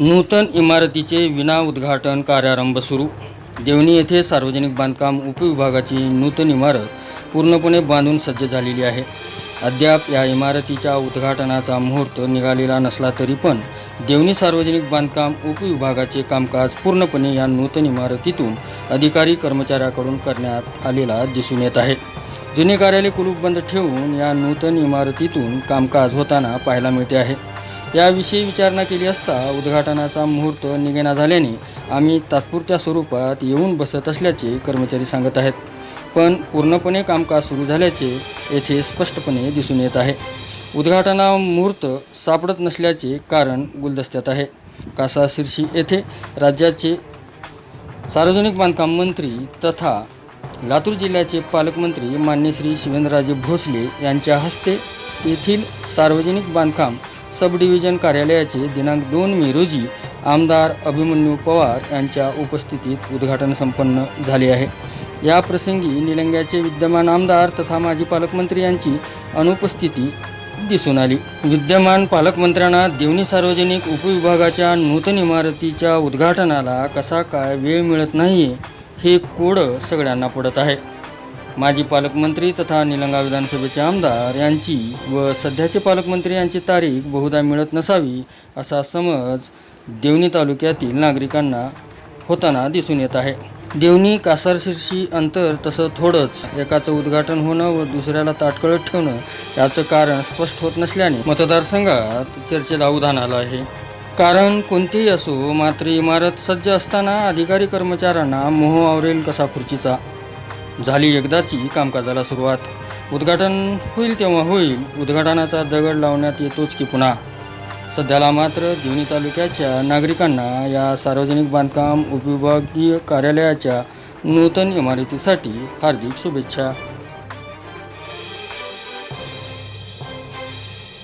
नूतन इमारतीचे विना उद्घाटन कार्यारंभ सुरू. देवणी येथे सार्वजनिक बांधकाम उपविभागाची नूतन इमारत पूर्णपणे बांधून सज्ज झालेली आहे. अद्याप या इमारतीच्या उद्घाटनाचा मुहूर्त निघालेला नसला तरी पण देवणी सार्वजनिक बांधकाम उपविभागाचे कामकाज पूर्णपणे या नूतन इमारतीतून अधिकारी कर्मचाऱ्याकडून करण्यात आलेला दिसून येत आहे. जुने कार्यालय कुलूप बंद ठेवून या नूतन इमारतीतून कामकाज होताना पाहायला मिळते आहे. याविषयी विचारणा केली असता उद्घाटनाचा मुहूर्त निघेना झाल्याने आम्ही तात्पुरत्या स्वरूपात येऊन बसत असल्याचे कर्मचारी सांगत आहेत. पण पूर्णपणे कामकाज सुरू झाल्याचे येथे स्पष्टपणे दिसून येत आहे. उद्घाटना मुहूर्त सापडत नसल्याचे कारण गुलदस्त्यात आहे. कासा शिर्शी येथे राज्याचे सार्वजनिक बांधकाम मंत्री तथा लातूर जिल्ह्याचे पालकमंत्री मान्य श्री शिवेंद्रराजे भोसले यांच्या हस्ते येथील सार्वजनिक बांधकाम सब डिव्हिजन कार्यालयाचे दिनांक दोन मे रोजी आमदार अभिमन्यू पवार यांच्या उपस्थितीत उद्घाटन संपन्न झाले आहे. या प्रसंगी निलंग्याचे विद्यमान आमदार तथा माजी पालकमंत्री यांची अनुपस्थिती दिसून आली. विद्यमान पालकमंत्र्यांना देवणी सार्वजनिक उपविभागाच्या नूतन इमारतीच्या उद्घाटनाला कसा काय वेळ मिळत नाही हे कोडं सगळ्यांना पडत आहे. माजी पालकमंत्री तथा निलंगा विधानसभेचे आमदार यांची व सध्याचे पालकमंत्री यांची तारीख बहुधा मिळत नसावी असा समज देवणी तालुक्यातील नागरिकांना होताना दिसून येत आहे. देवणी कासारशिरशी अंतर तसं थोडंच. एकाचं उद्घाटन होणं व दुसऱ्याला ताटकळत ठेवणं याचं कारण स्पष्ट होत नसल्याने मतदारसंघात चर्चेला उधाण आलं आहे. कारण कोणतेही असो मात्र इमारत सज्ज असताना अधिकारी कर्मचाऱ्यांना मोह आवरेल कसा खुर्चीचा झाली एकदाची कामकाजाला सुरुवात. उद्घाटन होईल तेव्हा होईल. उद्घाटनाचा दगड लावण्यात येतोच की पुन्हा. सध्याला मात्र दिवणी तालुक्याच्या नागरिकांना या सार्वजनिक बांधकाम उपविभागीय कार्यालयाच्या नूतन इमारतीसाठी हार्दिक शुभेच्छा.